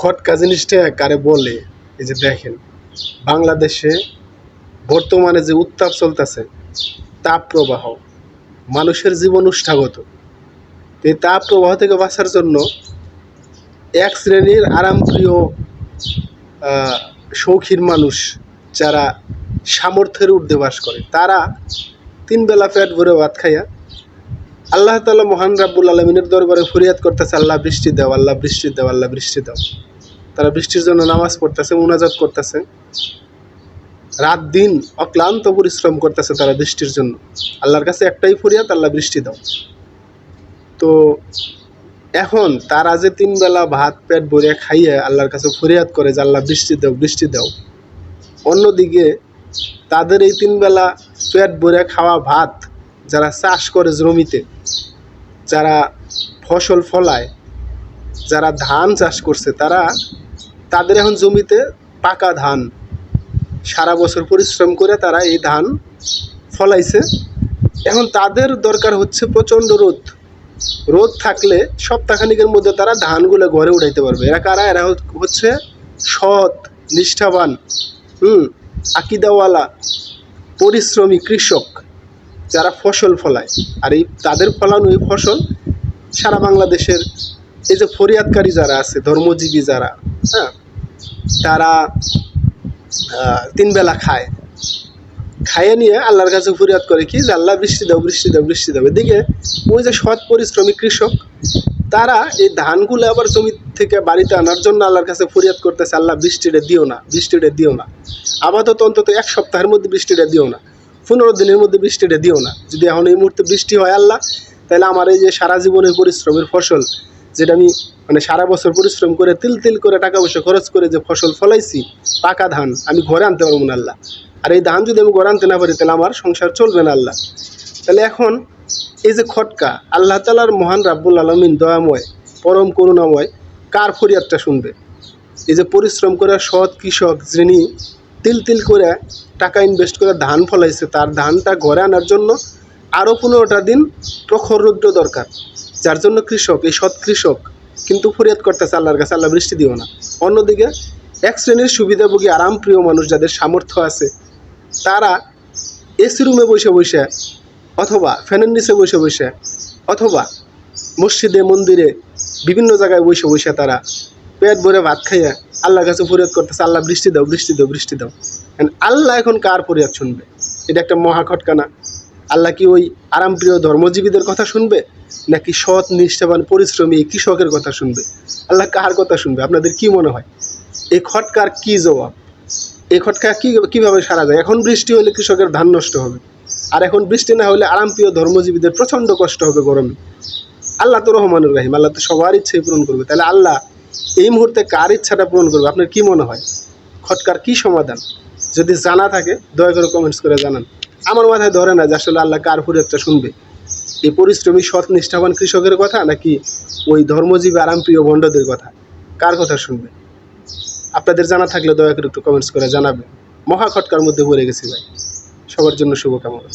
খটকা জিনিসটা কারে বলে? এই যে দেখেন, বাংলাদেশে বর্তমানে যে উত্তাপ চলতেছে তাপ প্রবাহ মানুষের জীবন উষ্ঠাগত। এই তাপ প্রবাহ থেকে বাঁচার জন্য এক শ্রেণির আরামপ্রিয় শৌখিন মানুষ যারা সামর্থ্যের ঊর্ধ্বে বাস করে, তারা তিন বেলা পেট ভরে ভাত খাইয়া আল্লাহ তালা মহান রাব্বুল আলমিনের দরবারে ফরিয়াদ করতেছে, আল্লাহ বৃষ্টি দাও, আল্লাহ বৃষ্টি দাও, আল্লাহ বৃষ্টি দাও। তারা বৃষ্টির জন্য নামাজ পড়তেছে, মুনাজাত করতেছে। রাত দিন অক্লান্ত পরিশ্রম করতেছে তারা বৃষ্টির জন্য। আল্লাহর কাছে একটাই ফরিয়াদ, আল্লাহ বৃষ্টি দাও। তো এখন তারা যে তিন বেলা ভাত, পেট ভরে খাইয়ে আল্লাহর কাছে ফরিয়াদ করে যে আল্লাহ বৃষ্টি দাও বৃষ্টি দাও। অন্যদিকে তাদের এই তিন বেলা পেট ভরে খাওয়া ভাত যারা চাষ করে জমিতে, যারা ফসল ফলায়, যারা ধান চাষ করছে, তারা তাদের এখন জমিতে পাকা ধান, সারা বছর পরিশ্রম করে তারা এই ধান ফলাইছে। এখন তাদের দরকার হচ্ছে প্রচণ্ড রোদ। রোদ থাকলে সপ্তাহখানিকের মধ্যে তারা ধানগুলো ঘরে উঠাইতে পারবে। এরা কারা? এরা হচ্ছে সৎ, নিষ্ঠাবান, হুম, আকিদাওয়ালা, পরিশ্রমী কৃষক। যারা ফসল ফলায়, আর এই তাদের ফলানো এই ফসল সারা বাংলাদেশের এই যে ফরিয়াদকারী যারা আছে, ধর্মজীবী যারা হ্যাঁ তারা তিনবেলা তিন খায়। খাইয়ে নিয়ে আল্লাহর কাছে ফরিয়াদ করে কি? যে আল্লাহ বৃষ্টি দাও বৃষ্টি দাও বৃষ্টি দাও। এদিকে ওই যে সৎ পরিশ্রমী কৃষক, তারা এই ধানগুলো আবার জমি থেকে বাড়িতে আনার জন্য আল্লাহর কাছে ফরিয়াদ করতেছে, আল্লাহ বৃষ্টিটা দিও না, বৃষ্টিটা দিও না। আপাতত অন্তত এক সপ্তাহের মধ্যে বৃষ্টিটা দিও না। পনেরো দিনের মধ্যে বৃষ্টিটা দিও না। যদি এখন এই মুহূর্তে বৃষ্টি হয় আল্লাহ, তাহলে আমার এই যে সারা জীবনের পরিশ্রমের ফসল, যেটা আমি মানে সারা বছর পরিশ্রম করে তিল তিল করে টাকা পয়সা খরচ করে যে ফসল ফলাইছি, পাকা ধান, আমি ঘরে আনতে পারব না আল্লাহ। আর এই ধান যদি আমি ঘরে আনতে না পারি, তাহলে আমার সংসার চলবে না আল্লাহ। তাহলে এখন এই যে খটকা, আল্লাহ তালার মহান রাব্বুল আলমিন দয়াময়, পরম করুণাময়, কার ফরিয়াদটা শুনবে? এই যে পরিশ্রম করে সৎ কৃষক, যিনি তিল তিল করে টাকা ইনভেস্ট করে ধান ফলাইছে। তার ধানটা ঘরে আনার জন্য আরও পনেরোটা দিন প্রখর রৌদ্র দরকার। যার জন্য কৃষক, এই সৎ কৃষক কিন্তু ফরিয়াদ করতেছে আল্লাহর কাছে, আল্লাহ বৃষ্টি দিও না। অন্যদিকে এক শ্রেণির সুবিধাভোগী আরামপ্রিয় মানুষ যাদের সামর্থ্য আছে, তারা এসি রুমে বসে বসে অথবা ফ্যানের নিচে বসে বসে অথবা মসজিদে, মন্দিরে বিভিন্ন জায়গায় বসে বসে তারা পেট ভরে ভাত খাইয়া আল্লাহর কাছে ফরিয়াদ করতেছে, আল্লাহ বৃষ্টি দাও বৃষ্টি দাও বৃষ্টি দাও। আল্লাহ এখন কার ফরিয়াদ শুনবে? এটা একটা মহা খটকানা। আল্লাহ কি ওই আরামপ্রিয় ধর্মজীবীদের কথা শুনবে? নাকি সৎ, নিষ্ঠাবান, পরিশ্রমী কৃষকের কথা শুনবে? আল্লাহ কার কথা শুনবে? আপনাদের কি মনে হয়? এই খটকার কি জবাব? এই খটকা কী, কীভাবে সারা যায়? এখন বৃষ্টি হলে কৃষকের ধান নষ্ট হবে। আর এখন বৃষ্টি না হলে আরামপ্রিয় ধর্মজীবীদের প্রচণ্ড কষ্ট হবে গরমে। আল্লাহ তো রহমানুর রাহিম, আল্লাহ তো সবার ইচ্ছাই পূরণ করবে। তাহলে আল্লাহ এই মুহূর্তে কার ইচ্ছাটা পূরণ করবে? আপনার কি মনে হয়? খটকার কি সমাধান? যদি জানা থাকে, দয়া করে কমেন্টস করে জানান। আমার মাথায় ধরে না যে আসলে আল্লাহ কার ফরিয়াদটা শুনবে। এই পরিশ্রমী, সৎ, নিষ্ঠাবান কৃষকের কথা নাকি ওই ধর্মজীবী, আরামপ্রিয় ভণ্ডদের কথা? কার কথা শুনবে? আপনাদের জানা থাকলে দয়া করে একটু কমেন্টস করে জানাবেন। মহা খটকার মধ্যে পড়ে গেছি ভাই। সবার জন্য শুভকামনা।